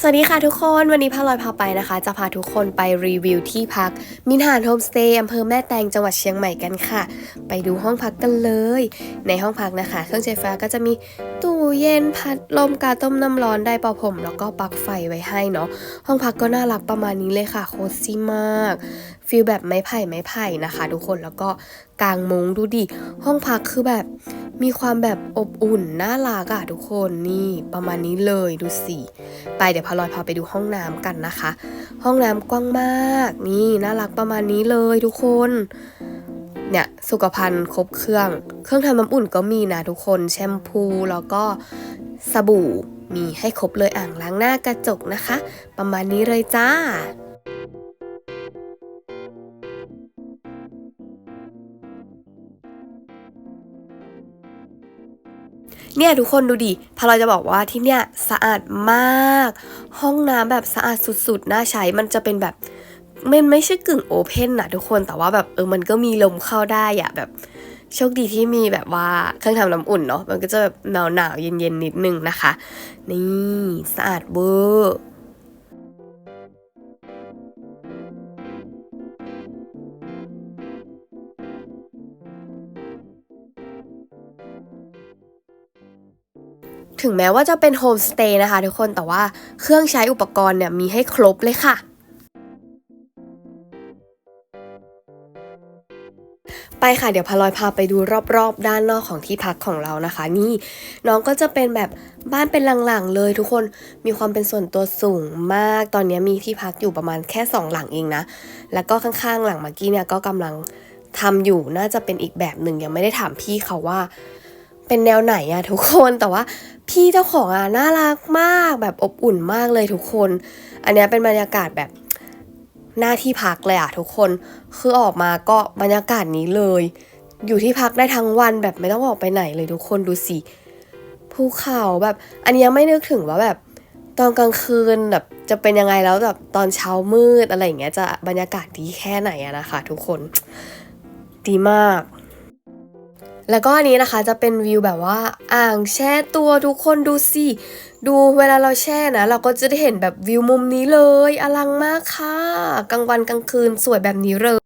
สวัสดีค่ะทุกคนวันนี้พาลอยพาไปนะคะ จะพาทุกคนไปรีวิวที่พัก มินหานโฮมสเตย์อำเภอแม่แตงจังหวัดเชียงใหม่กันค่ะ ไปดูห้องพักกันเลย ในห้องพักนะคะ เครื่องใช้ไฟฟ้าก็จะมีตู้เย็นพัดลมกาต้มน้ำร้อนได้ป่าผม แล้วก็ปลั๊กไฟไว้ให้เนาะห้องพักก็น่ารักประมาณนี้เลยค่ะโคซี่มากฟีลแบบไม้ไผ่ไม้ไผ่นะคะ ทุกคนแล้วก็กางมุ้งดูดิห้องพักคือแบบ มีความแบบอบอุ่นน่ารักอะทุกคนนี่ประมาณนี้เลยดูสิไปเดี๋ยวพาลอยพาไปดูห้องน้ำกันนะคะ ห้องน้ำกว้างมาก นี่น่ารักประมาณนี้เลยทุกคนเนี่ยสุขภัณฑ์ครบเครื่อง เครื่องทำน้ำอุ่นก็มีนะทุกคนแชมพูแล้วก็สบู่มีให้ครบเลยอ่างล้างหน้ากระจกนะคะ ประมาณนี้เลยจ้า เนี่ยทุกคนดูดิพาเราจะบอกว่าที่เนี่ยสะอาดมาก ห้องน้ำแบบสะอาดสุดๆ น่าใช้ มันจะเป็นแบบมันไม่ใช่กึ่งโอเพนนะทุกคน แต่ว่าแบบเออ มันก็มีลมเข้าได้อะแบบโชคดีที่มีแบบว่าเครื่องทำน้ำอุ่นเนาะ มันก็จะแบบหนาวหนาวๆเย็นๆนิดนึงนะคะ นี่สะอาดเวอร์ ถึงแม้ว่าจะเป็นโฮมสเตย์นะคะทุกคนแต่ว่าเครื่องใช้อุปกรณ์เนี่ยมีให้ครบเลยค่ะ ไปค่ะเดี๋ยวพลอยพาไปดูรอบๆ ด้านนอกของที่พักของเรานะคะ นี่น้องก็จะเป็นแบบบ้านเป็นหลังๆเลยทุกคนมีความเป็นส่วนตัวสูงมาก ตอนนี้มีที่พักอยู่ประมาณแค่สองหลังเองนะ แล้วก็ข้างๆ หลังเมื่อกี้เนี่ยก็กำลังทำอยู่น่าจะเป็นอีกแบบหนึ่งยังไม่ได้ถามพี่เขาว่า เป็นแนวไหนอะทุกคนแต่ว่าพี่เจ้าของอะน่ารักมากแบบอบอุ่นมากเลยทุกคน อันนี้เป็นบรรยากาศแบบหน้าที่พักเลยอะทุกคนคือออกมาก็บรรยากาศนี้เลย อยู่ที่พักได้ทั้งวันแบบไม่ต้องออกไปไหนเลยทุกคนดูสิภูเขาแบบ อันนี้ไม่นึกถึงว่าแบบตอนกลางคืนแบบจะเป็นยังไงแล้วแบบตอนเช้ามืดอะไรอย่างเงี้ยจะบรรยากาศดีแค่ไหนอะนะคะ ทุกคนดีมาก แล้วก็อันนี้นะคะจะเป็นวิวแบบว่าอ่างแช่ตัวทุกคนดูสิดูเวลาเราแช่นะ เราก็จะได้เห็นแบบวิวมุมนี้เลยอลังมากค่ะกลางวันกลางคืนสวยแบบนี้เลย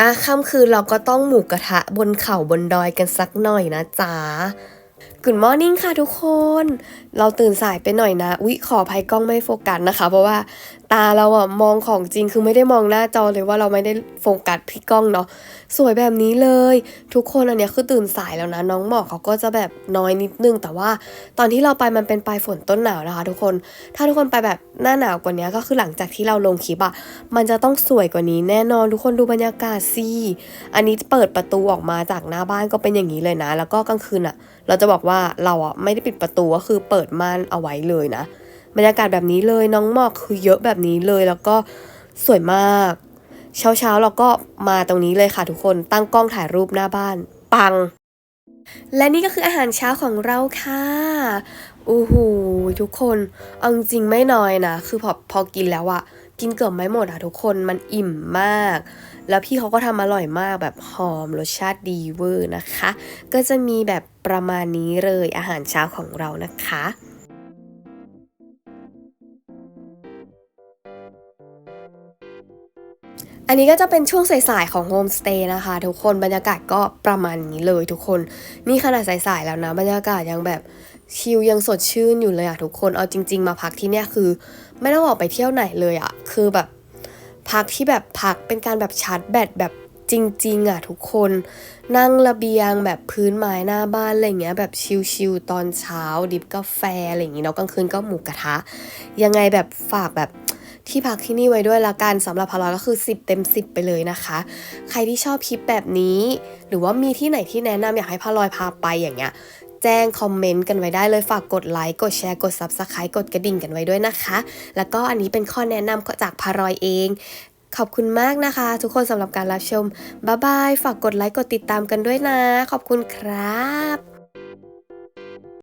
อะค่ำคืนเราก็ต้องหมูกระทะบนเขาบนดอยกันสักหน่อยนะจ๊ะ Good morning ค่ะทุกคน เราตื่นสายไปหน่อยนะ อุ๊ย ขอภัยกล้องไม่โฟกัสนะคะ เพราะว่า ตาเราอะมองของจริงคือไม่ได้มองหน้าจอเลยว่าเราไม่ได้โฟกัสที่กล้องเนาะสวยแบบนี้เลย ทุกคนอันเนี้ยคือตื่นสายแล้วนะ น้องหมอกเขาก็จะแบบน้อยนิดนึง แต่ว่าตอนที่เราไปมันเป็นปลายฝนต้นหนาวนะคะ ทุกคน ถ้าทุกคนไปแบบหน้าหนาวกว่านี้ก็คือหลังจากที่เราลงคลิปอะมันจะต้องสวยกว่านี้แน่นอนทุกคนดูบรรยากาศสิอันนี้เปิดประตูออกมาจากหน้าบ้านก็เป็นอย่างนี้เลยนะ แล้วก็กลางคืนอะเราจะบอกว่าเราอะไม่ได้ปิดประตูก็คือเปิดม่านเอาไว้เลยนะ บรรยากาศแบบนี้เลยน้องหมอกคือเยอะแบบนี้เลยแล้วก็สวยมาก เช้าเช้าๆเราก็มาตรงนี้เลยค่ะทุกคนตั้งกล้องถ่ายรูปหน้าบ้าน ปัง และนี่ก็คืออาหารเช้าของเราค่ะโอ้โหทุกคนเอาจริงไม่น้อยนะคือพอพอกินแล้วอะกินเกือบไม่หมดอะทุกคนมันอิ่มมาก แล้วพี่เขาก็ทำอร่อยมากแบบหอมรสชาติดีเวอร์นะคะ ก็จะมีแบบประมาณนี้เลยอาหารเช้าของเรานะคะ อันนี้ก็จะเป็นช่วงสายๆของโฮมสเตย์นะคะ ทุกคนบรรยากาศก็ประมาณนี้เลยทุกคนนี่ขนาดสายๆแล้วนะ บรรยากาศยังแบบชิลยังสดชื่นอยู่เลยอะทุกคนเอาจริง ๆ มาพักที่เนี่ยคือ ไม่ต้องออกไปเที่ยวไหนเลยอะคือแบบพักที่แบบพักเป็นการแบบชาร์จแบตแบบจริงๆอะทุกคนนั่งระเบียงแบบพื้นไม้หน้าบ้านอะไรเงี้ยแบบชิลๆตอนเช้าดิบกาแฟอะไรอย่างงี้เนาะกลางคืนก็หมูกระทะ ยังไงแบบฝากแบบ ที่พักที่นี่ไว้ด้วยละกันสำหรับพาราก็คือ 10 เต็ม 10 ไปเลยนะคะ ใครที่ชอบคลิปแบบนี้ หรือว่ามีที่ไหนที่แนะนำอยากให้พาลอยพาไปอย่างเงี้ยแจ้งคอมเมนต์กันไว้ได้เลยฝากกดไลค์กดแชร์กด Subscribe กดกระดิ่งกันไว้ด้วยนะคะ แล้วก็อันนี้เป็นข้อแนะนำจากพารอยเอง ขอบคุณมากนะคะ ทุกคนสำหรับการรับชม บ๊ายบาย ฝากกดไลค์กดติดตามกันด้วยนะ ขอบคุณครับ